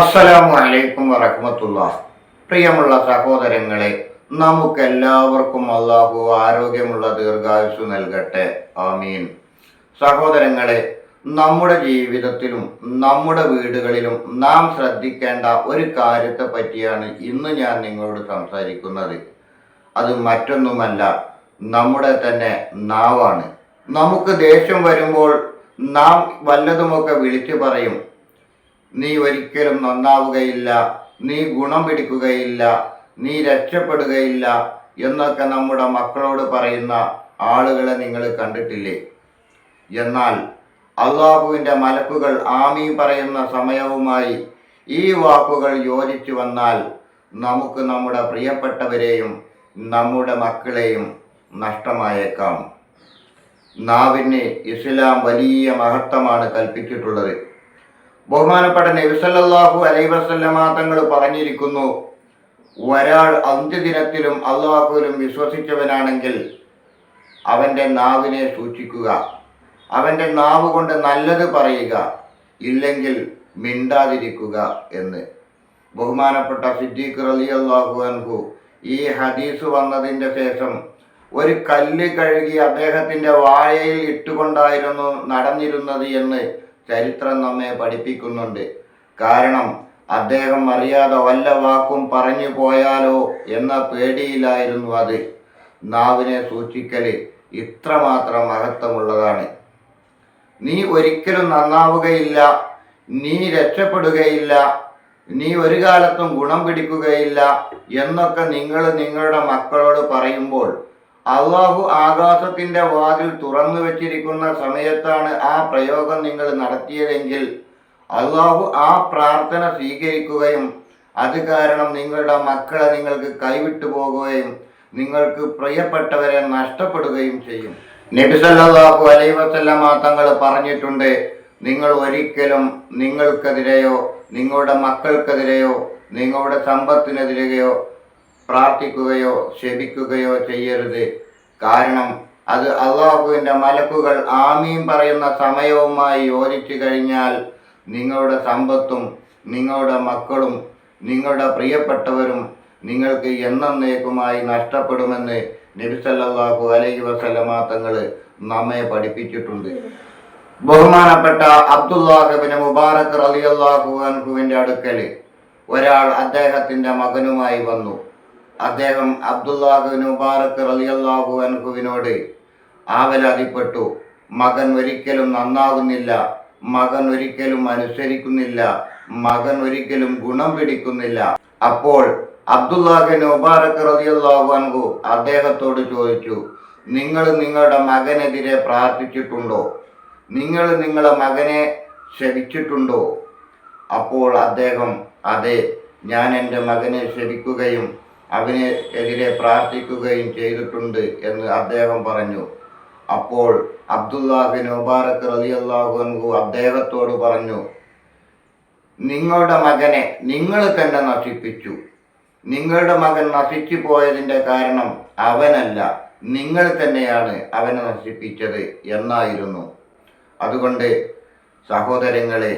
അസ്സലാമു അലൈക്കും വറഹ്മത്തുള്ള. പ്രിയമുള്ള സഹോദരങ്ങളെ നമുക്കെല്ലാവർക്കും അള്ളാഹു ആരോഗ്യമുള്ള ദീർഘായുസ് നൽകട്ടെ. ആമീൻ. സഹോദരങ്ങളെ നമ്മുടെ ജീവിതത്തിലും നമ്മുടെ വീടുകളിലും നാം ശ്രദ്ധിക്കേണ്ട ഒരു കാര്യത്തെ പറ്റിയാണ് ഇന്ന് ഞാൻ നിങ്ങളോട് സംസാരിക്കുന്നത്. അത് മറ്റൊന്നുമല്ല നമ്മുടെ തന്നെ നാവാണ്. നമുക്ക് ദേഷ്യം വരുമ്പോൾ നാം വല്ലതുമൊക്കെ വിളിച്ചു പറയും നീ ഒരിക്കലും നന്നാവുകയില്ല. നീ ഗുണം പിടിക്കുകയില്ല. നീ രക്ഷപ്പെടുകയില്ല എന്നൊക്കെ നമ്മുടെ മക്കളോട് പറയുന്ന ആളുകളെ നിങ്ങൾ കണ്ടിട്ടില്ലേ? എന്നാൽ അള്ളാഹുവിന്റെ മലക്കുകൾ ആമീ പറയുന്ന സമയവുമായി ഈ വാക്കുകൾ യോജിച്ചു വന്നാൽ നമുക്ക് നമ്മുടെ പ്രിയപ്പെട്ടവരെയും നമ്മുടെ മക്കളെയും നഷ്ടമായേക്കാം. നാവിന് ഇസ്ലാം വലിയ മഹത്വമാണ് കൽപ്പിച്ചിട്ടുള്ളത്. ബഹുമാനപ്പെട്ട നബിസല്ലാഹു അലൈ വസല്ലമ തങ്ങൾ പറഞ്ഞിരിക്കുന്നു ഒരാൾ അന്ത്യദിനത്തിലും അള്ളാഹുവിലും വിശ്വസിച്ചവനാണെങ്കിൽ അവന്റെ നാവിനെ സൂക്ഷിക്കുക അവന്റെ നാവ് കൊണ്ട് നല്ലത് പറയുക ഇല്ലെങ്കിൽ മിണ്ടാതിരിക്കുക എന്ന്. ബഹുമാനപ്പെട്ട സിദ്ദീഖ് റലി അള്ളാഹു അൻഹു ഈ ഹദീസ് വന്നതിന്റെ ശേഷം ഒരു കല്ല് കഴുകി അദ്ദേഹത്തിന്റെ വായയിൽ ഇട്ടുകൊണ്ടായിരുന്നു നടന്നിരുന്നത് എന്ന് ചരിത്രം നമ്മെ പഠിപ്പിക്കുന്നുണ്ട്. കാരണം അദ്ദേഹം അറിയാതെ വല്ല വാക്കും പറഞ്ഞു പോയാലോ എന്ന പേടിയിലായിരുന്നു അത്. നാവിനെ സൂക്ഷിക്കൽ ഇത്രമാത്രം മഹത്വമുള്ളതാണ്. നീ ഒരിക്കലും നന്നാവുകയില്ല നീ രക്ഷപ്പെടുകയില്ല നീ ഒരു കാലത്തും ഗുണം പിടിക്കുകയില്ല എന്നൊക്കെ നിങ്ങൾ നിങ്ങളുടെ മക്കളോട് പറയുമ്പോൾ അള്ളാഹു ആകാശത്തിന്റെ വാതിൽ തുറന്നു വെച്ചിരിക്കുന്ന സമയത്താണ് ആ പ്രയോഗം നിങ്ങൾ നടത്തിയതെങ്കിൽ അള്ളാഹു ആ പ്രാർത്ഥന സ്വീകരിക്കുകയും അത് കാരണം നിങ്ങളുടെ മക്കളെ നിങ്ങൾക്ക് കൈവിട്ടു പോകുകയും നിങ്ങൾക്ക് പ്രിയപ്പെട്ടവരെ നഷ്ടപ്പെടുകയും ചെയ്യും. നബിസല്ലാഹു അലൈ വസല്ലമ തങ്ങൾ പറഞ്ഞിട്ടുണ്ട് നിങ്ങൾ ഒരിക്കലും നിങ്ങൾക്കെതിരെയോ നിങ്ങളുടെ മക്കൾക്കെതിരെയോ നിങ്ങളുടെ സമ്പത്തിനെതിരെയോ പ്രാർത്ഥിക്കുകയോ ക്ഷമിക്കുകയോ ചെയ്യരുത്. കാരണം അത് അള്ളാഹുവിന്റെ മലക്കുകൾ ആമീൻ പറയുന്ന സമയവുമായി യോജിച്ചു കഴിഞ്ഞാൽ നിങ്ങളുടെ സമ്പത്തും നിങ്ങളുടെ മക്കളും നിങ്ങളുടെ പ്രിയപ്പെട്ടവരും നിങ്ങൾക്ക് എന്നേക്കുമായി നഷ്ടപ്പെടുമെന്ന് നബിസല്ലാഹു അലൈഹി വസല്ലമ തങ്ങൾ നമ്മെ പഠിപ്പിച്ചിട്ടുണ്ട്. ബഹുമാനപ്പെട്ട അബ്ദുല്ലാഹബിന് മുബാറക് റളിയല്ലാഹു അൻഹുവിന്റെ അടുക്കൽ ഒരാൾ അദ്ദേഹത്തിന്റെ മകനുമായി വന്നു. അദ്ദേഹം അബ്ദുല്ലാഹുബിൻ മുബാറക് റളിയല്ലാഹു അൻഹുവിനോട് ആവലാതിപ്പെട്ടു. മകൻ ഒരിക്കലും നന്നാകുന്നില്ല. മകൻ ഒരിക്കലും അനുസരിക്കുന്നില്ല. മകൻ ഒരിക്കലും ഗുണം പിടിക്കുന്നില്ല. അപ്പോൾ അബ്ദുല്ലാഹിൻ മുബാറക് റളിയല്ലാഹു അൻഹു അദ്ദേഹത്തോട് ചോദിച്ചു നിങ്ങൾ നിങ്ങളുടെ മകനെതിരെ പ്രാർത്ഥിച്ചിട്ടുണ്ടോ? നിങ്ങൾ നിങ്ങളുടെ മകനെ ശപിച്ചിട്ടുണ്ടോ? അപ്പോൾ അദ്ദേഹം അതെ ഞാൻ എന്റെ മകനെ ശപിക്കുകയും അവന് എതിരെ പ്രാർത്ഥിക്കുകയും ചെയ്തിട്ടുണ്ട് എന്ന് അദ്ദേഹം പറഞ്ഞു. അപ്പോൾ അബ്ദുല്ലാഹിൻ മുബാറക് റലി അൻഹു അദ്ദേഹത്തോട് പറഞ്ഞു നിങ്ങളുടെ മകനെ നിങ്ങൾ തന്നെ നശിപ്പിച്ചു. നിങ്ങളുടെ മകൻ നശിച്ചു പോയതിന്റെ കാരണം അവനല്ല നിങ്ങൾ തന്നെയാണ് അവനെ നശിപ്പിച്ചത് എന്നായിരുന്നു. അതുകൊണ്ട് സഹോദരങ്ങളെ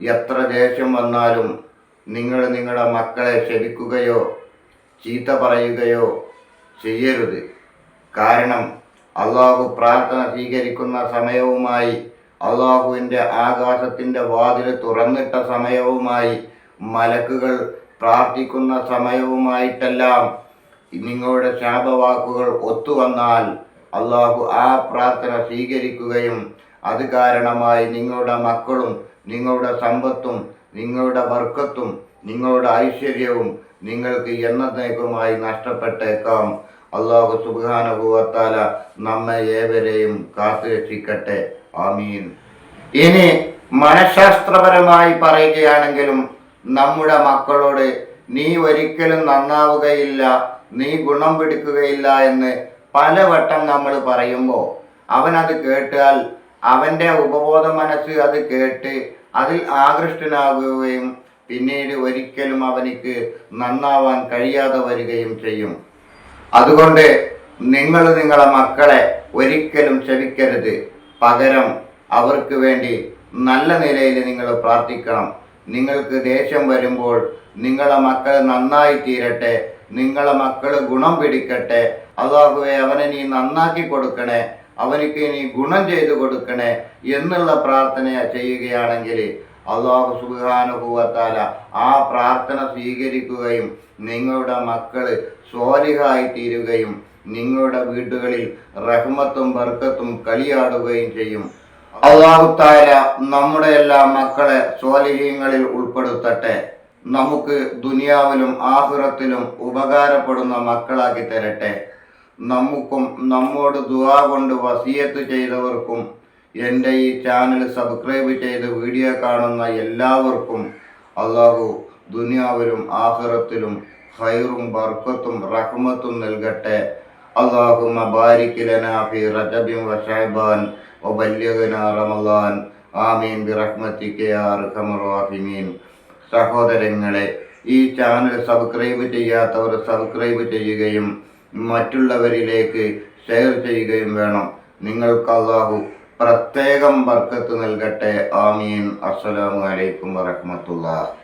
എത്ര ദേഷ്യം വന്നാലും നിങ്ങൾ നിങ്ങളുടെ മക്കളെ ശപിക്കുകയോ ചീത്ത പറയുകയോ ചെയ്യരുത്. കാരണം അള്ളാഹു പ്രാർത്ഥന സ്വീകരിക്കുന്ന സമയവുമായി അള്ളാഹുവിന്റെ ആകാശത്തിന്റെ വാതിൽ തുറന്നിട്ട സമയവുമായി മലക്കുകൾ പ്രാർത്ഥിക്കുന്ന സമയവുമായിട്ടെല്ലാം നിങ്ങളുടെ ശാപവാക്കുകൾ ഒത്തുവന്നാൽ അള്ളാഹു ആ പ്രാർത്ഥന സ്വീകരിക്കുകയും അത് കാരണമായി നിങ്ങളുടെ മക്കളും നിങ്ങളുടെ സമ്പത്തും നിങ്ങളുടെ വർക്കത്തും നിങ്ങളുടെ ഐശ്വര്യവും നിങ്ങൾക്ക് എന്നേക്കുമായി നഷ്ടപ്പെട്ടേക്കാം. അള്ളാഹു സുബാനുഭവത്താല നമ്മെ ഏവരെയും കാത്തുരക്ഷിക്കട്ടെ. ആമീൻ. ഇനി മനഃശാസ്ത്രപരമായി പറയുകയാണെങ്കിലും നമ്മുടെ മക്കളോട് നീ ഒരിക്കലും നന്നാവുകയില്ല നീ ഗുണം പിടിക്കുകയില്ല എന്ന് പലവട്ടം നമ്മൾ പറയുമ്പോൾ അവനത് കേട്ടാൽ അവന്റെ ഉപബോധ മനസ്സ് അത് കേട്ട് അതിൽ ആകൃഷ്ടനാകുകയും പിന്നീട് ഒരിക്കലും അവനിക്ക് നന്നാവാൻ കഴിയാതെ വരികയും ചെയ്യും. അതുകൊണ്ട് നിങ്ങൾ നിങ്ങളെ മക്കളെ ഒരിക്കലും ക്ഷമിക്കരുത്. പകരം അവർക്ക് വേണ്ടി നല്ല നിലയിൽ നിങ്ങൾ പ്രാർത്ഥിക്കണം. നിങ്ങൾക്ക് ദേഷ്യം വരുമ്പോൾ നിങ്ങളെ മക്കൾ നന്നായി തീരട്ടെ. നിങ്ങളെ മക്കൾ ഗുണം പിടിക്കട്ടെ. അതാകുവേ അവനെ നീ നന്നാക്കി കൊടുക്കണേ. അവനിക്ക് നീ ഗുണം ചെയ്തു കൊടുക്കണേ എന്നുള്ള പ്രാർത്ഥന ചെയ്യുകയാണെങ്കിൽ അള്ളാഹു സുബാനുഭവത്താല ആ പ്രാർത്ഥന സ്വീകരിക്കുകയും നിങ്ങളുടെ മക്കൾ സ്വാലിഹായി തീരുകയും നിങ്ങളുടെ വീടുകളിൽ റഹ്മത്തും ബർക്കത്തും കളിയാടുകയും ചെയ്യും. അള്ളാഹു താല നമ്മുടെ എല്ലാ മക്കളെ സ്വാലിഹ്യങ്ങളിൽ ഉൾപ്പെടുത്തട്ടെ. നമുക്ക് ദുനിയാവിലും ആഹുറത്തിലും ഉപകാരപ്പെടുന്ന മക്കളാക്കി തരട്ടെ. നമുക്കും നമ്മോട് ദുവാ കൊണ്ട് വസിയത്ത് ചെയ്തവർക്കും എന്റെ ഈ ചാനൽ സബ്സ്ക്രൈബ് ചെയ്ത് വീഡിയോ കാണുന്ന എല്ലാവർക്കും അള്ളാഹു ദുനിയാവിലും ആഹ്റത്തിലും ഹൈറും ബർക്കത്തും റഹ്മത്തും നൽകട്ടെ. അള്ളാഹു മബാരിക്കിലന ഫി റജബിൻ ഒബല്യകന റമദാൻ. ആമീൻ. ബിറഹ്മത്തിക്ക് അർഹമറാഹിമീൻ സഹോദരങ്ങളെ ഈ ചാനൽ സബ്സ്ക്രൈബ് ചെയ്യാത്തവർ സബ്സ്ക്രൈബ് ചെയ്യുകയും മറ്റുള്ളവരിലേക്ക് ഷെയർ ചെയ്യുകയും വേണം. നിങ്ങൾക്ക് അള്ളാഹു പ്രത്യേകം ബർക്കത്ത് നൽകട്ടെ. ആമീൻ. അസ്സലാമു അലൈക്കും വറഹ്മത്തുള്ളാഹി.